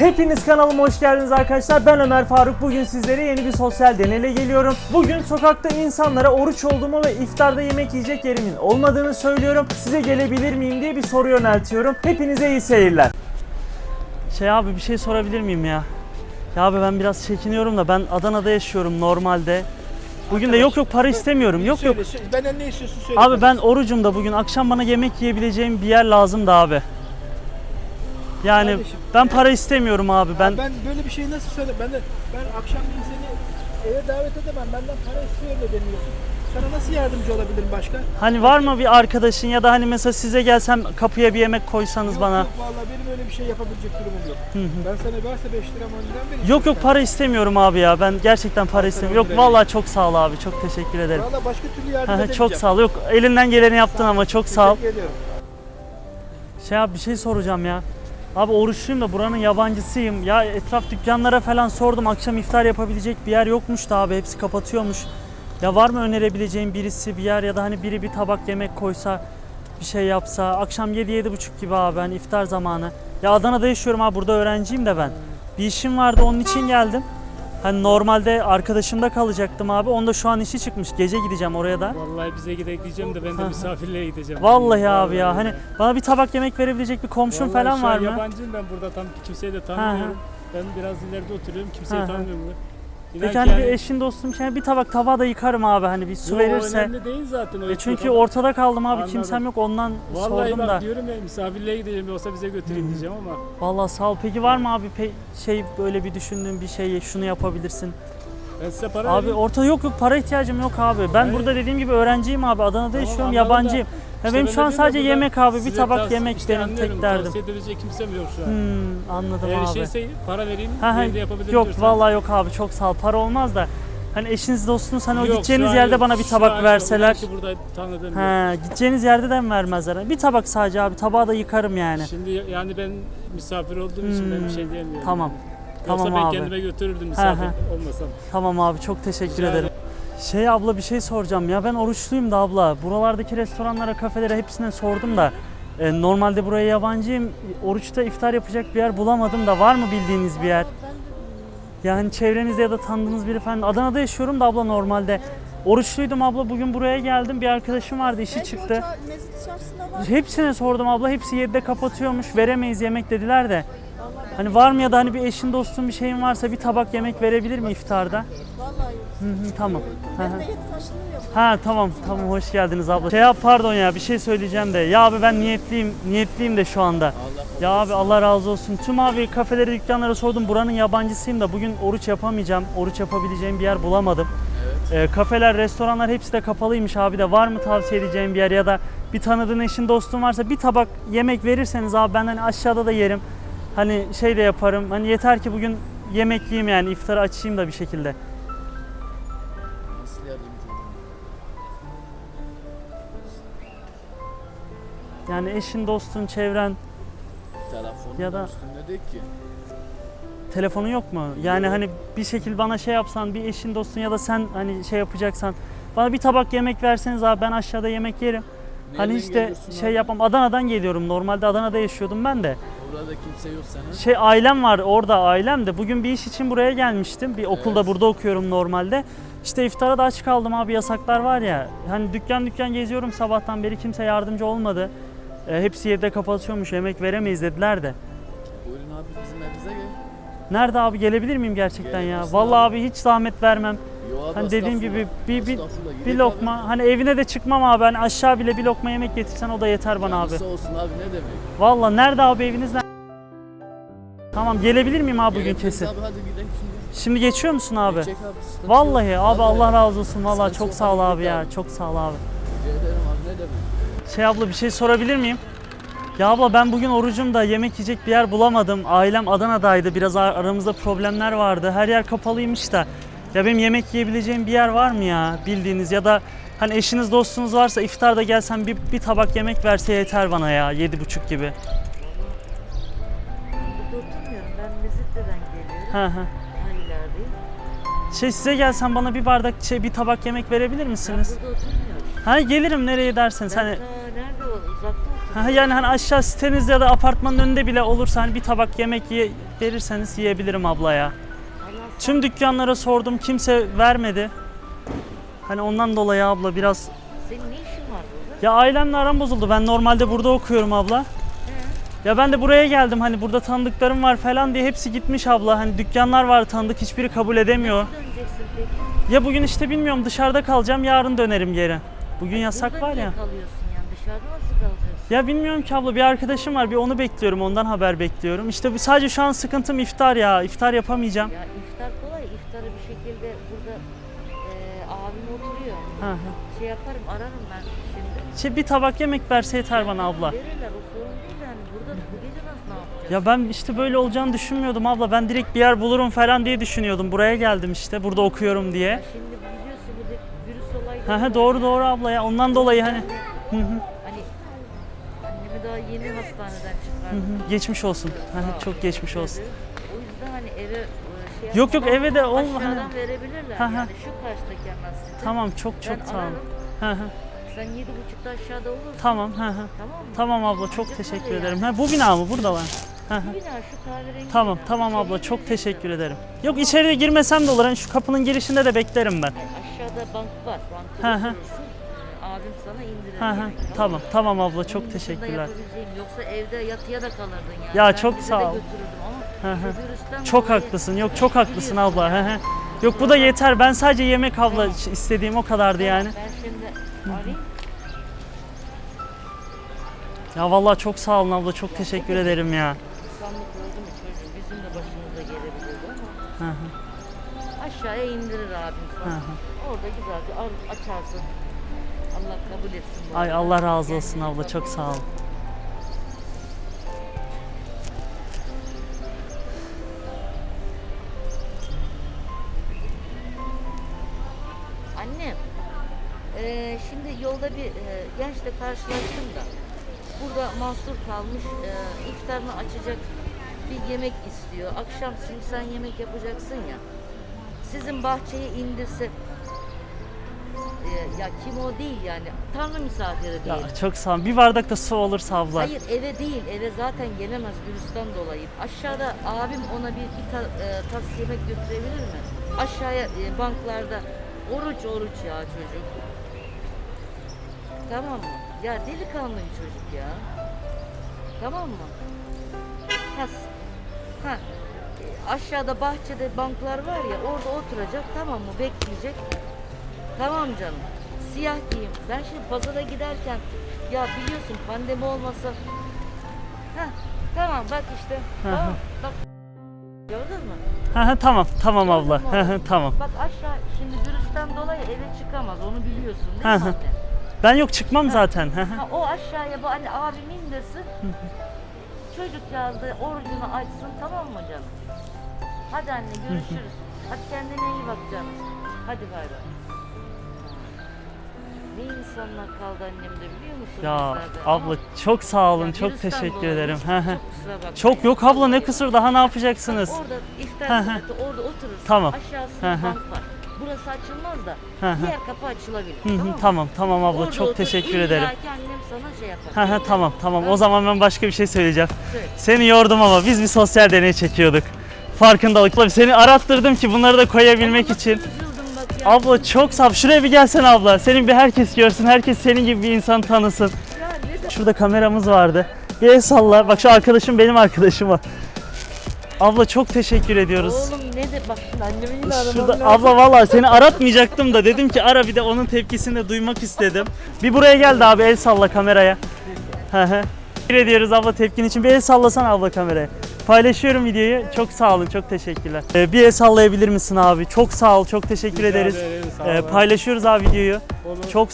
Hepiniz kanalıma hoş geldiniz arkadaşlar. Ben Ömer Faruk. Bugün sizlere yeni bir sosyal deneyle geliyorum. Bugün sokakta insanlara oruç olduğumu ve iftarda yemek yiyecek yerimin olmadığını söylüyorum. Size gelebilir miyim diye bir soru yöneltiyorum. Hepinize iyi seyirler. Şey abi bir şey sorabilir miyim ya? Ya abi ben biraz çekiniyorum da ben Adana'da yaşıyorum normalde. Bugün de yok yok para istemiyorum. Yok yok. Söyle, söyle. Benden ne istiyorsun söyle. Abi ben orucum da bugün akşam bana yemek yiyebileceğim bir yer lazım da abi. Yani Kardeşim, ben para istemiyorum abi. Ben ben böyle bir şey nasıl söyle? Ben de ben akşam bir seni eve davet edemem. Benden para istiyor ne demiyorsun? Sana nasıl yardımcı olabilirim başka? hani var mı bir arkadaşın ya da hani mesela size gelsem kapıya bir yemek koysanız Yok, bana. Yok vallahi benim öyle bir şey yapabilecek durumum yok. Ben sana varsa 5 lira 10 lira veririm. Yok yok para istemiyorum abi ya. Ben gerçekten para istemiyorum. Yok vallahi çok sağ ol abi. Çok teşekkür ederim. Valla başka türlü yardım edemeyeceğim. çok sağ ol. Yok elinden geleni yaptın ama çok sağ ol. Teşekkür ediyorum. Şey abi bir şey soracağım ya. Abi oruçluyum da buranın yabancısıyım. Ya etraf dükkanlara falan sordum. Akşam iftar yapabilecek bir yer yokmuş da abi. Hepsi kapatıyormuş. Ya var mı önerebileceğin birisi bir yer ya da hani biri bir tabak yemek koysa bir şey yapsa. Akşam 7 buçuk gibi abi hani iftar zamanı. Ya Adana'da yaşıyorum abi burada öğrenciyim de ben. Bir işim vardı onun için geldim. Hani normalde arkadaşımda kalacaktım abi. Onda şu an işi çıkmış. Gece gideceğim oraya da. Vallahi bize gidek diyeceğim de ben de misafirliğe gideceğim. Vallahi abi ya hani bana bir tabak yemek verebilecek bir komşum Vallahi falan şu an var mı? Yabancıyım ben burada tam kimseyi de tanımıyorum. Ben biraz ileride oturuyorum kimseyi Ha, ha. tanımıyorum. Hani yani bir eşin dostum şey bir tabak tava da yıkarım abi hani bir su yo, verirse. önemli değil zaten. O E çünkü yok. ortada kaldım abi Anladım. kimsem yok ondan Vallahi sordum bak da. diyorum ya misafirliğe gideceğim yoksa bize götüreyim diyeceğim ama. Vallahi sağ ol. Peki var mı abi pe- şey böyle bir düşündüğün bir şey şunu yapabilirsin? Ben size para Abi vereyim. ortada yok yok para ihtiyacım yok abi. Ben Hayır. burada dediğim gibi öğrenciyim abi. Adana'da Tamam, yaşıyorum yabancıyım. Ya işte benim ben şu an de diyorum sadece ya, yemek abi bir size tabak tavsiye- yemek işte benim anlıyorum, tek derdim. Tavsiye edebilecek kimsem yok şu an. Hmm, anladım Eğer abi. şeyse para vereyim, Ha, ha, evde yapabilirim yok diyorsan. vallahi yok abi çok sağ ol. Para olmaz da hani eşiniz dostunuz hani o Yok, gideceğiniz şu an yerde yok, bana bir şu tabak yok. verseler. İnan ki burada tanıdığım yok. He, gideceğiniz yerde de mi vermezler? Bir tabak sadece abi. Tabağı da yıkarım yani. Şimdi yani ben misafir olduğum için ben bir şey diyemiyorum. Hmm, Tamam. Yoksa ben abi. kendime götürürdüm misafir olmasam. Tamam abi çok teşekkür Rica ederim. Şey abla bir şey soracağım ya ben oruçluyum da abla. Buralardaki restoranlara, kafelere hepsine sordum da e, normalde buraya yabancıyım. Oruçta iftar yapacak bir yer bulamadım da var mı bildiğiniz bir yer? Yani çevrenizde ya da tanıdığınız biri falan. Adana'da yaşıyorum da abla normalde. Oruçluydum abla bugün buraya geldim. Bir arkadaşım vardı işi Belki çıktı. o ça- mezit çarşısında var. Hepsine sordum abla. Hepsi 7'de kapatıyormuş. Veremeyiz yemek dediler de. Hani var mı ya da hani bir eşin dostun bir şeyin varsa bir tabak yemek verebilir mi iftarda? Vallahi yok. Hı hı, tamam. Hı Ben hı. de. Ha tamam tamam hoş geldiniz abla. Şey yap pardon ya bir şey söyleyeceğim de. Ya abi ben niyetliyim niyetliyim de şu anda. Ya abi Allah razı olsun. Tüm abi kafelere dükkanlara sordum. Buranın yabancısıyım da bugün oruç yapamayacağım. Oruç yapabileceğim bir yer bulamadım. Ee, kafeler, restoranlar hepsi de kapalıymış abi de. Var mı tavsiye edeceğim bir yer ya da bir tanıdığın eşin dostun varsa bir tabak yemek verirseniz abi ben hani aşağıda da yerim. Hani şey de yaparım. Hani yeter ki bugün yemek yiyeyim yani iftarı açayım da bir şekilde. Nasıl yardımcı? Yani eşin, dostun, çevren Telefonun Ya da- üstünde değil ki. Telefonun yok mu? Yani hani bir şekil bana şey yapsan, bir eşin dostun ya da sen hani şey yapacaksan bana bir tabak yemek verseniz abi ben aşağıda yemek yerim. hani Nereden hiç de geliyorsun şey abi? yapam. Adana'dan geliyorum. Normalde Adana'da yaşıyordum ben de. Orada kimse yok senin. Şey ailem var orada ailem de. Bugün bir iş için buraya gelmiştim. Bir okulda Evet. burada okuyorum normalde. İşte iftara da aç kaldım abi yasaklar var ya. Hani dükkan dükkan geziyorum sabahtan beri kimse yardımcı olmadı. E, hepsi yerde kapatıyormuş yemek veremeyiz dediler de. Buyurun abi bizim evimize gel. Nerede abi gelebilir miyim gerçekten ya? Gelebilirsin Vallahi abi. abi hiç zahmet vermem. Yo abi Hani dediğim gibi estağfurullah. bir bir Estağfurullah, bir gidelim lokma hani evine de çıkmam abi. Hani aşağı bile bir lokma yemek getirsen o da yeter abi. bana abi. Canısı olsun abi ne demek. Vallahi nerede abi eviniz? Tamam gelebilir miyim abi bugün kesin? Abi hadi gidelim şimdi. Şimdi geçiyor musun abi? Çek abi Vallahi yok. abi Hadi. Allah razı olsun vallahi çok sağ ol abi ya abi. çok sağ ol abi. Rica ederim abi ne demek. Şey abla bir şey sorabilir miyim? Ya abla ben bugün orucum da yemek yiyecek bir yer bulamadım. Ailem Adana'daydı. Biraz ar- aramızda problemler vardı. Her yer kapalıymış da. Ya benim yemek yiyebileceğim bir yer var mı ya bildiğiniz ya da hani eşiniz dostunuz varsa iftarda gelsem bir, bir tabak yemek verse yeter bana ya yedi buçuk gibi. Ben Mezitli'den geliyorum. Hı hı. Daha ilerideyim. Şey size gelsem bana bir bardak şey, bir tabak yemek verebilir Ben misiniz? burada oturmuyorum. Ha gelirim nereye derseniz Ben hani nerede o? Uzakta oturuyorum. Ha, yani hani aşağı sitenizde ya da apartmanın önünde bile olursa hani bir tabak yemek ye- verirseniz yiyebilirim abla ya. Allah Tüm dükkanlara sordum kimse vermedi. Hani ondan dolayı abla biraz senin ne işin var burada? ya ailemle aram bozuldu. Ben normalde burada okuyorum abla. Ya ben de buraya geldim hani burada tanıdıklarım var falan diye hepsi gitmiş abla. Hani dükkanlar var tanıdık hiçbiri kabul edemiyor. Döneceksin peki. Ya bugün işte bilmiyorum dışarıda kalacağım yarın dönerim geri. Bugün yasak Burada var niye ya. kalıyorsun yani dışarıda nasıl kalacaksın? Ya bilmiyorum ki abla bir arkadaşım var bir onu bekliyorum ondan haber bekliyorum. İşte bu- sadece şu an sıkıntım iftar ya iftar yapamayacağım. Ya iftar kolay. İftarı bir şekilde burada abim oturuyor. Hı hı. Şey yaparım ararım ben şimdi. Şey bir tabak yemek verse yeter bana abla. Verirler o sorun değil yani. Burada bu gece nasıl ne yapacağız? Ya ben işte böyle olacağını düşünmüyordum abla. Ben direkt bir yer bulurum falan diye düşünüyordum. Buraya geldim işte. Burada okuyorum diye. Şimdi biliyorsun bir de virüs olayları Hı hı doğru doğru abla ya. Ondan dolayı hani hı hı, Hani annemi daha yeni hastaneden hı çıkardım. hı. geçmiş olsun. Hı hı, Çok geçmiş olsun. O yüzden hani eve şey Yok, yok, eve de olma- Aşağıdan hani- verebilirler Hı hı. yani şu karşıdaki site. Tamam çok çok Ben sağ olun. ararım. Hı hı. Sen yedi buçukta aşağıda olursun. Tamam hı hı. Tamam mı? Tamam abla çok Ancak teşekkür öyle ederim. yani. Ha bu bina mı? Burada var. Hı hı. Bir bina şu kahverengi Tamam bina. tamam İçeriye abla çok gireceksin. teşekkür ederim. Yok içeriye girmesem de olur. Hani şu kapının girişinde de beklerim ben. Yani aşağıda bank var. Hı Bankta hı. oturursun. Ee, Abim sana indirir. Hı Tamam tamam abla Onun çok dışında teşekkürler. yapabileceğim. Yoksa evde yatıya da kalırdın yani. Ya çok bize sağ ol. götürürdüm ama Çok haklısın. Yok çok haklısın abla. Yok bu da yeter. Ben sadece yemek abla istediğim o kadardı yani. Ben şimdi arayayım. Ya vallahi çok sağ olun abla. Çok teşekkür ederim ya. İnsanlık oldu mu çocuk bizim de başımıza gelebilirdi ama Hı hı. aşağıya indirir abim Hı. Orada güzel bir ar- açarsın. Allah kabul etsin bu Ay arada. Allah razı olsun abla. Çok sağ ol. Eee, şimdi yolda bir eee, gençle karşılaştım da burada mahsur kalmış eee, iftarını açacak bir yemek istiyor. Akşam şimdi sen yemek yapacaksın ya. Sizin bahçeye indirse eee, ya kim o değil yani tanrı misafiri değil. Ya çok sağ ol. Bir bardak da su olursa abla. Hayır eve değil eve zaten gelemez virüsten dolayı. Aşağıda abim ona bir, bir ta- e, tas yemek götürebilir mi? Aşağıya e, banklarda oruç oruç ya çocuk. Tamam mı? Ya delikanlı bir çocuk ya. Tamam mı? Ha, s- ha. e, aşağıda bahçede banklar var ya orada oturacak tamam mı? Bekleyecek. Tamam canım. Siyah giyim. Ben şimdi pazara giderken ya biliyorsun pandemi olmasa Heh, tamam bak işte. Hı hı. Tamam, bak. Gördün mü? Hı hı, tamam tamam abla. Hı, oğlum? tamam. Bak aşağı şimdi virüsten dolayı eve çıkamaz onu biliyorsun değil mi Hı hı. anne? Ben yok çıkmam zaten. Hı hı. Ha, o aşağıya bu hani abim indirsin. Çocukcağız da orucunu açsın tamam mı canım? Hadi anne görüşürüz. Hadi kendine iyi bak canım. Hadi bay bay. Ne insanlar kaldı annemde biliyor musun? Ya bizlerde? abla Ama çok sağ olun. ya çok virüsten teşekkür dolayı ederim. Çok kusura bakma. Çok yok abla ne kusur daha ne yapacaksınız? Orada iftar Hı hı. saati orada oturursun. Tamam. Aşağısında Hı hı. bank var. Burası açılmaz da Hı hı. diğer kapı açılabilir. Hı hı, tamam mı? tamam tamam abla Orada çok otur, teşekkür illa ederim. ki annem sana şey yapar. Hı hı, tamam tamam o zaman ben başka bir şey söyleyeceğim. Söyle. Seni yordum ama biz bir sosyal deney çekiyorduk. Farkındalıkla seni arattırdım ki bunları da koyabilmek Ama nasıl için. üzüldüm bak ya. Abla çok ol. Şuraya bir gelsene abla. Senin bir herkes görsün. Herkes senin gibi bir insan tanısın. Ya ne de- Şurada kameramız vardı. Bir el salla. Bak şu arkadaşım benim arkadaşım var. Abla çok teşekkür ediyoruz. Oğlum ne de bak şimdi annemi yine aramam Şurada lazım. abla vallahi seni aratmayacaktım da dedim ki ara bir de onun tepkisini de duymak istedim. Bir buraya geldi abi el salla kameraya. Hı hı. Teşekkür ediyoruz abla tepkin için. Bir el sallasan abla kameraya. Paylaşıyorum videoyu. Çok sağ olun. Çok teşekkürler. Ee, bir el sallayabilir misin abi? Çok sağ ol. Çok teşekkür Rica ederiz. ederim, sağ Ee, paylaşıyoruz abi videoyu. Olur. Çok